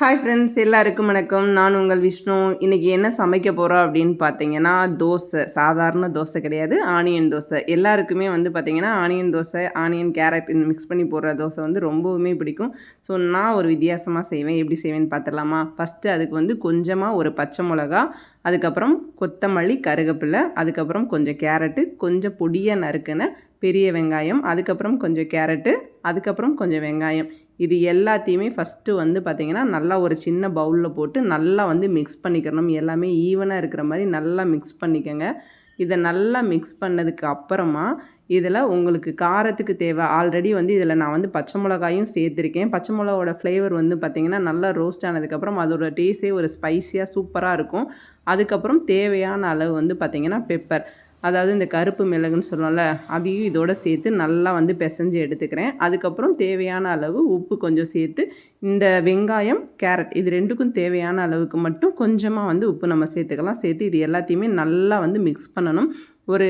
Hi friends எல்லாருக்கும் வணக்கம். நான் உங்கள் விஷ்ணு. இன்றைக்கி என்ன சமைக்க போகிறோம் அப்படின்னு பார்த்தீங்கன்னா தோசை. சாதாரண தோசை கிடையாது ஆனியன் தோசை. எல்லாருக்குமே வந்து பார்த்திங்கன்னா ஆனியன் தோசை ஆனியன் கேரட் இந்த மிக்ஸ் பண்ணி போடுற தோசை வந்து ரொம்பவுமே பிடிக்கும். ஸோ நான் ஒரு வித்தியாசமாக செய்வேன். எப்படி செய்வேன்னு பார்த்துடலாமா ஃபஸ்ட்டு அதுக்கு வந்து கொஞ்சமாக ஒரு பச்சை மிளகா அதுக்கப்புறம் கொத்தமல்லி கருகப்பில்லை அதுக்கப்புறம் கொஞ்சம் கேரட்டு கொஞ்சம் பொடியாக நறுக்குன பெரிய வெங்காயம் அதுக்கப்புறம் கொஞ்சம் கேரட்டு அதுக்கப்புறம் கொஞ்சம் வெங்காயம். இது எல்லாத்தையுமே ஃபஸ்ட்டு வந்து பார்த்திங்கன்னா நல்லா ஒரு சின்ன பவுலில் போட்டு நல்லா வந்து மிக்ஸ் பண்ணிக்கிறணும் எல்லாமே ஈவனாக இருக்கிற மாதிரி நல்லா மிக்ஸ் பண்ணிக்கோங்க. இதை நல்லா மிக்ஸ் பண்ணதுக்கு அப்புறமா இதில் உங்களுக்கு காரத்துக்கு தேவை. ஆல்ரெடி வந்து இதில் நான் வந்து பச்சை மிளகாயும் சேர்த்துருக்கேன். பச்சை மிளகாவோட ஃப்ளேவர் வந்து பார்த்திங்கன்னா நல்லா ரோஸ்ட் ஆனதுக்கப்புறம் அதோட டேஸ்ட்டே ஒரு ஸ்பைஸியாக சூப்பராக இருக்கும். அதுக்கப்புறம் தேவையான அளவு வந்து பார்த்திங்கன்னா பெப்பர் அதாவது இந்த கருப்பு மிளகுன்னு சொல்லுவோம்ல அதையும் இதோட சேர்த்து நல்லா வந்து பிசைஞ்சு எடுத்துக்கிறேன். அதுக்கப்புறம் தேவையான அளவு உப்பு கொஞ்சம் சேர்த்து இந்த வெங்காயம் கேரட் இது ரெண்டுக்கும் தேவையான அளவுக்கு மட்டும் கொஞ்சமாக வந்து உப்பு நம்ம சேர்த்துக்கலாம். சேர்த்து இது எல்லாத்தையுமே நல்லா வந்து மிக்ஸ் பண்ணணும். ஒரு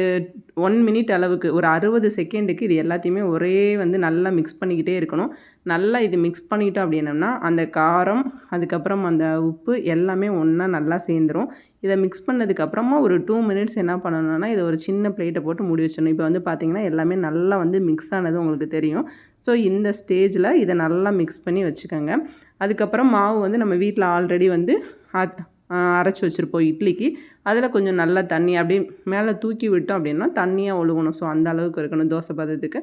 ஒன் மினிட் அளவுக்கு ஒரு அறுபது செகண்டுக்கு இது எல்லாத்தையுமே ஒரே வந்து நல்லா மிக்ஸ் பண்ணிக்கிட்டே இருக்கணும். நல்லா இது மிக்ஸ் பண்ணிட்டோம் அப்படின்னம்னா அந்த காரம் அதுக்கப்புறம் அந்த உப்பு எல்லாமே ஒன்றா நல்லா சேர்ந்துடும் இதை மிக்ஸ் பண்ணதுக்கப்புறமா ஒரு டூ மினிட்ஸ் என்ன பண்ணணும்னா இதை ஒரு சின்ன பிளேட்டை போட்டு மூடி வச்சிடணும். இப்போ வந்து பார்த்திங்கன்னா எல்லாமே நல்லா வந்து மிக்ஸ் ஆனது உங்களுக்கு தெரியும். ஸோ இந்த ஸ்டேஜில் இதை நல்லா மிக்ஸ் பண்ணி வச்சுக்கோங்க. அதுக்கப்புறம் மாவு வந்து நம்ம வீட்டில் ஆல்ரெடி வந்து அரைச்சி வச்சுருப்போம் இட்லிக்கு. அதில் கொஞ்சம் நல்லா தண்ணி அப்படியே மேலே தூக்கி விட்டோம் அப்படின்னா தண்ணியாக ஒழுகணும். ஸோ அந்த அளவுக்கு இருக்கணும் தோசை பதத்துக்கு.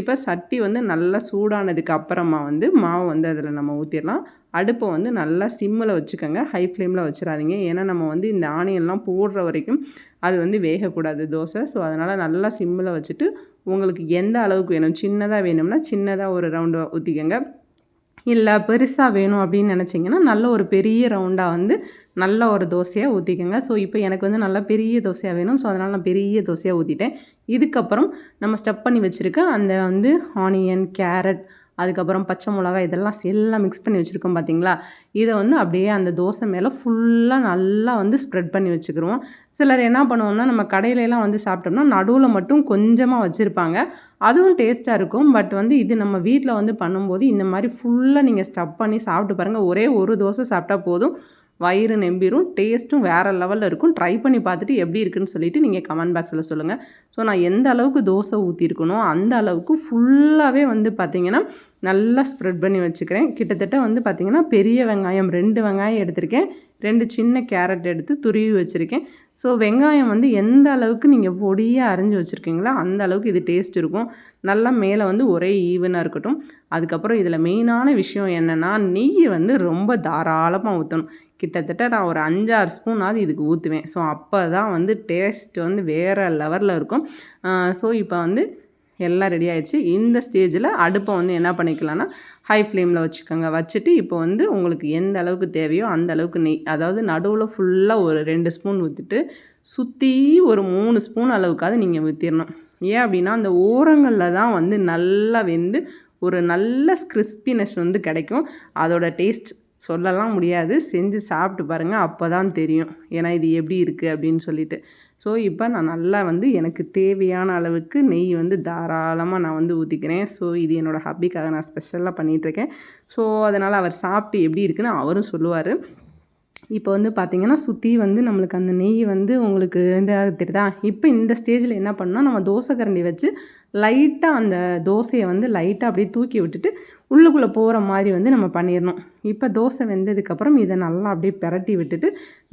இப்போ சட்டி வந்து நல்லா சூடானதுக்கு அப்புறமா வந்து மாவு வந்து அதில் நம்ம ஊற்றிடலாம் அடுப்பை வந்து நல்லா சிம்மில் வச்சுக்கோங்க. ஹை ஃப்ளேமில் வச்சிடாதீங்க. ஏன்னா நம்ம வந்து இந்த ஆனியன்லாம் போடுற வரைக்கும் அது வந்து வேகக்கூடாது தோசை. ஸோ அதனால் நல்லா சிம்மில் வச்சுட்டு உங்களுக்கு எந்த அளவுக்கு வேணும் சின்னதாக வேணும்னா சின்னதாக ஒரு ரவுண்டு ஊற்றிக்கோங்க இல்லை பெருசாக வேணும் அப்படின்னு நினச்சிங்கன்னா நல்ல ஒரு பெரிய ரவுண்டாக வந்து நல்ல ஒரு தோசையாக ஊற்றிக்கோங்க ஸோ இப்போ எனக்கு வந்து நல்லா பெரிய தோசையாக வேணும். ஸோ அதனால் நான் பெரிய தோசையாக ஊற்றிட்டேன் இதுக்கப்புறம் நம்ம ஸ்டெப் பண்ணி வச்சுருக்க அந்த வந்து ஆனியன் கேரட் அதுக்கப்புறம் பச்சை மிளகா இதெல்லாம் எல்லாம் மிக்ஸ் பண்ணி வச்சுருக்கோம் பார்த்தீங்களா இதை வந்து அப்படியே அந்த தோசை மேலே ஃபுல்லாக நல்லா வந்து ஸ்ப்ரெட் பண்ணி வச்சுக்கிறோம் சிலர் என்ன பண்ணுவோம்னா நம்ம கடையிலலாம் வந்து சாப்பிட்டோம்னா நடுவில் மட்டும் கொஞ்சமாக வச்சுருப்பாங்க. அதுவும் டேஸ்ட்டாக இருக்கும். பட் வந்து இது நம்ம வீட்டில் வந்து பண்ணும்போது இந்த மாதிரி ஃபுல்லாக நீங்கள் ஸ்டப் பண்ணி சாப்பிட்டு பாருங்கள் ஒரே ஒரு தோசை சாப்பிட்டா போதும். வயிறு நெம்பிரும் டேஸ்ட்டும் வேறு லெவலில் இருக்கும். ட்ரை பண்ணி பார்த்துட்டு எப்படி இருக்குன்னு சொல்லிவிட்டு நீங்கள் கமெண்ட் பாக்ஸில் சொல்லுங்கள் ஸோ நான் எந்த அளவுக்கு தோசை ஊற்றிருக்கணும் அந்த அளவுக்கு ஃபுல்லாகவே வந்து பார்த்திங்கன்னா நல்லா ஸ்ப்ரெட் பண்ணி வச்சுக்கிறேன். கிட்டத்தட்ட வந்து பார்த்திங்கன்னா பெரிய வெங்காயம் ரெண்டு வெங்காயம் எடுத்திருக்கேன். ரெண்டு சின்ன கேரட் எடுத்து துருவி வச்சுருக்கேன். ஸோ வெங்காயம் வந்து எந்த அளவுக்கு நீங்கள் பொடியாக அரைஞ்சி வச்சுருக்கீங்களோ அந்த அளவுக்கு இது டேஸ்ட் இருக்கும். நல்லா மேலே வந்து ஒரே ஈவனாக இருக்கட்டும். அதுக்கப்புறம் இதில் மெயினான விஷயம் என்னென்னா நெய் வந்து ரொம்ப தாராளமாக ஊற்றணும் கிட்டத்தட்ட நான் ஒரு அஞ்சாறு ஸ்பூனாவது இதுக்கு ஊற்றுவேன் ஸோ அப்போ தான் வந்து டேஸ்ட் வந்து வேறு லெவலில் இருக்கும். ஸோ இப்போ வந்து எல்லாம் ரெடி ஆகிடுச்சு இந்த ஸ்டேஜில் அடுப்பை வந்து என்ன பண்ணிக்கலாம்னா ஹை ஃப்ளேமில் வச்சுக்கோங்க. வச்சுட்டு இப்போ வந்து உங்களுக்கு எந்த அளவுக்கு தேவையோ அந்த அளவுக்கு நெய் அதாவது நடுவில் ஃபுல்லாக ஒரு ரெண்டு ஸ்பூன் ஊற்றிட்டு சுற்றி ஒரு மூணு ஸ்பூன் அளவுக்காவது நீங்கள் ஊற்றிடணும் ஏன் அப்படின்னா அந்த ஓரங்களில் தான் வந்து நல்லா வெந்து ஒரு நல்ல கிறிஸ்பினஸ் வந்து கிடைக்கும். அதோட டேஸ்ட் சொல்லலாம் முடியாது. செஞ்சு சாப்பிட்டு பாருங்கள் அப்போ தான் தெரியும். ஏன்னா இது எப்படி இருக்குது அப்படின்னு சொல்லிட்டு. ஸோ இப்போ நான் நல்லா வந்து எனக்கு தேவையான அளவுக்கு நெய் வந்து தாராளமாக நான் வந்து ஊற்றிக்கிறேன் ஸோ இது என்னோடய ஹாபிக்காக நான் ஸ்பெஷலாக பண்ணிகிட்ருக்கேன் ஸோ அதனால் அவர் சாப்பிட்டு எப்படி இருக்குன்னு அவரும் சொல்லுவார். இப்போ வந்து பார்த்திங்கன்னா சுற்றி வந்து நம்மளுக்கு அந்த நெய் வந்து உங்களுக்கு இந்த தெரியுதா? இப்போ இந்த ஸ்டேஜில் என்ன பண்ணால் நம்ம தோசை கரண்டி வச்சு லைட்டாக அந்த தோசையை வந்து லைட்டாக அப்படியே தூக்கி விட்டுட்டு உள்ளுக்குள்ளே போகிற மாதிரி வந்து நம்ம பண்ணிடணும். இப்போ தோசை வெந்ததுக்கப்புறம் இதை நல்லா அப்படியே பெரட்டி விட்டுட்டு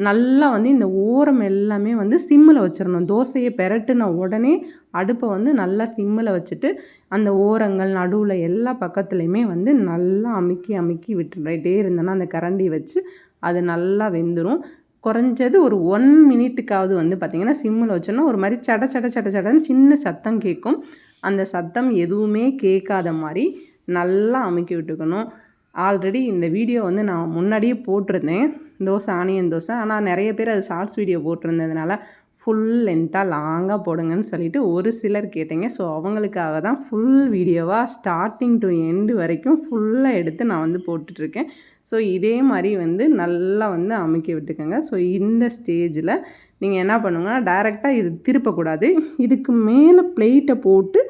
நல்லா வந்து இந்த ஓரம் எல்லாமே வந்து சிம்மில் வச்சிடணும். தோசையை பெரட்டுன உடனே அடுப்பை வந்து நல்லா சிம்மில் வச்சுட்டு அந்த ஓரங்கள் நடுவில் எல்லா பக்கத்துலேயுமே வந்து நல்லா அமுக்கி அமுக்கி விட்டுட்டே இருந்தோன்னா அந்த கரண்டி வச்சு அது நல்லா வெந்துடும் குறைஞ்சது ஒரு ஒன் மினிட்டுக்காவது வந்து பார்த்திங்கன்னா சிம்மில் வச்சோன்னா ஒரு மாதிரி சட சட சட சடன்னு சின்ன சத்தம் கேட்கும். அந்த சத்தம் எதுவுமே கேட்காத மாதிரி நல்லா அமுக்கி விட்டுக்கணும். ஆல்ரெடி இந்த வீடியோ வந்து நான் முன்னாடியே போட்டிருந்தேன். தோசை ஆனியன் தோசை. ஆனால் நிறைய பேர் அது ஷார்ட்ஸ் வீடியோ போட்டிருந்ததுனால ஃபுல் லென்த்தாக லாங்காக போடுங்கன்னு சொல்லிட்டு ஒரு சிலர் கேட்டீங்க. ஸோ அவங்களுக்காக தான் ஃபுல் வீடியோவாக ஸ்டார்டிங் டு எண்டு வரைக்கும் ஃபுல்லாக எடுத்து நான் வந்து போட்டுட்ருக்கேன் ஸோ இதே மாதிரி வந்து நல்லா வந்து அமுக்கி விட்டுக்கோங்க. ஸோ இந்த ஸ்டேஜில் நீங்கள் என்ன பண்ணுங்கன்னா டைரெக்டாக இது திருப்பக்கூடாது. இதுக்கு மேலே பிளேட்டை போட்டு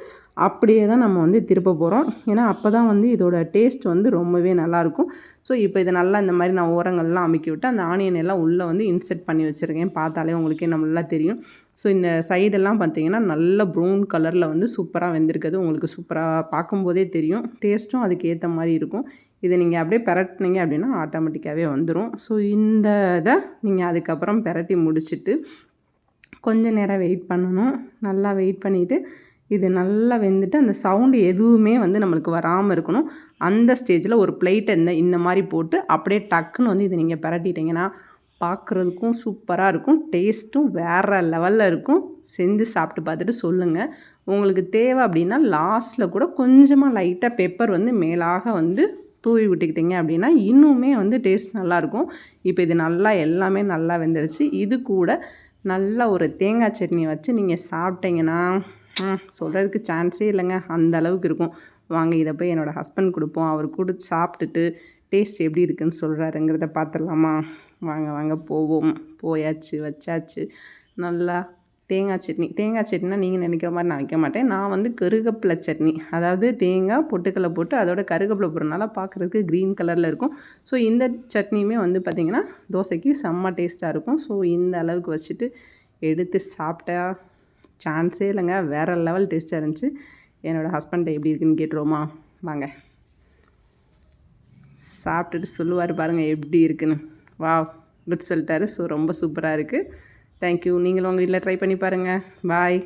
அப்படியே தான் நம்ம வந்து திருப்ப போகிறோம் ஏன்னா அப்போ தான் வந்து இதோட டேஸ்ட் வந்து ரொம்பவே நல்லாயிருக்கும். ஸோ இப்போ இதை நல்லா இந்த மாதிரி நான் ஓரங்கள்லாம் அமுக்கி விட்டு அந்த ஆனியன் எல்லாம் உள்ளே வந்து இன்செர்ட் பண்ணி வச்சுருக்கேன். பார்த்தாலே உங்களுக்கே நல்லா தெரியும். ஸோ இந்த சைடெல்லாம் பார்த்தீங்கன்னா நல்ல ப்ரௌன் கலரில் வந்து சூப்பராக வெந்திருக்குது உங்களுக்கு சூப்பராக பார்க்கும்போதே தெரியும். டேஸ்ட்டும் அதுக்கு ஏற்ற மாதிரி இருக்கும். இதை நீங்கள் அப்படியே பெரட்டினீங்க அப்படின்னா ஆட்டோமேட்டிக்காகவே வந்துடும் ஸோ இந்த இதை நீங்கள் அதுக்கப்புறம் பெரட்டி முடிச்சுட்டு கொஞ்ச நேரம் வெயிட் பண்ணணும். நல்லா வெயிட் பண்ணிவிட்டு இது நல்லா வெந்துட்டு அந்த சவுண்டு எதுவுமே வந்து நம்மளுக்கு வராமல் இருக்கணும். அந்த ஸ்டேஜில் ஒரு பிளேட்டை இந்த இந்த மாதிரி போட்டு அப்படியே டக்குன்னு வந்து இதை நீங்கள் பரட்டிட்டிங்கன்னா பார்க்குறதுக்கும் சூப்பராக இருக்கும். டேஸ்ட்டும் வேறு லெவலில் இருக்கும். செஞ்சு சாப்பிட்டு பார்த்துட்டு சொல்லுங்கள் உங்களுக்கு தேவை அப்படின்னா லாஸ்ட்டில் கூட கொஞ்சமாக லைட்டாக பெப்பர் வந்து மேலாக வந்து தூவி விட்டுக்கிட்டிங்க அப்படின்னா இன்னுமே வந்து டேஸ்ட் நல்லாயிருக்கும். இப்போ இது நல்லா எல்லாமே நல்லா வெந்துருச்சு. இது கூட நல்லா ஒரு தேங்காய் சட்னி வச்சு நீங்கள் சாப்பிட்டீங்கன்னா சொல்கிறதுக்கு சான்ஸே இல்லைங்க. அந்த அளவுக்கு இருக்கும். வாங்க இதை போய் என்னோடய ஹஸ்பண்ட் கொடுப்போம். அவர் கொடுத்து சாப்பிட்டுட்டு டேஸ்ட் எப்படி இருக்குன்னு சொல்கிறாருங்கிறத பார்த்துடலாமா? வாங்க வாங்க போவோம். போயாச்சு வச்சாச்சு. நல்லா தேங்காய் சட்னி. தேங்காய் சட்னினா நீங்கள் நினைக்கிற மாதிரி நான் வைக்க மாட்டேன். நான் வந்து கருகப்பிலை சட்னி. அதாவது தேங்காய் பொட்டுக்கடலை போட்டு அதோட கருகப்பிலை போடுறதுனால பார்க்குறதுக்கு க்ரீன் கலரில் இருக்கும். ஸோ இந்த சட்னியுமே வந்து பார்த்திங்கன்னா தோசைக்கு செம்ம டேஸ்ட்டாக இருக்கும். ஸோ இந்த அளவுக்கு வச்சுட்டு எடுத்து சாப்பிட்டா சான்ஸே இல்லைங்க. வேறு லெவல் டேஸ்ட்டாக இருந்துச்சு. என்னோடய ஹஸ்பண்ட்டை எப்படி இருக்குன்னு கேட்டுருவோமா? வாங்க. சாப்பிட்டுட்டு சொல்லுவார் பாருங்கள் எப்படி இருக்குன்னு. வா குட் சொல்லிட்டாரு. ஸோ ரொம்ப சூப்பராக இருக்குது தேங்க்யூ நீங்களும் உங்கள் வீட்டில் ட்ரை பண்ணி பாருங்கள் பாய்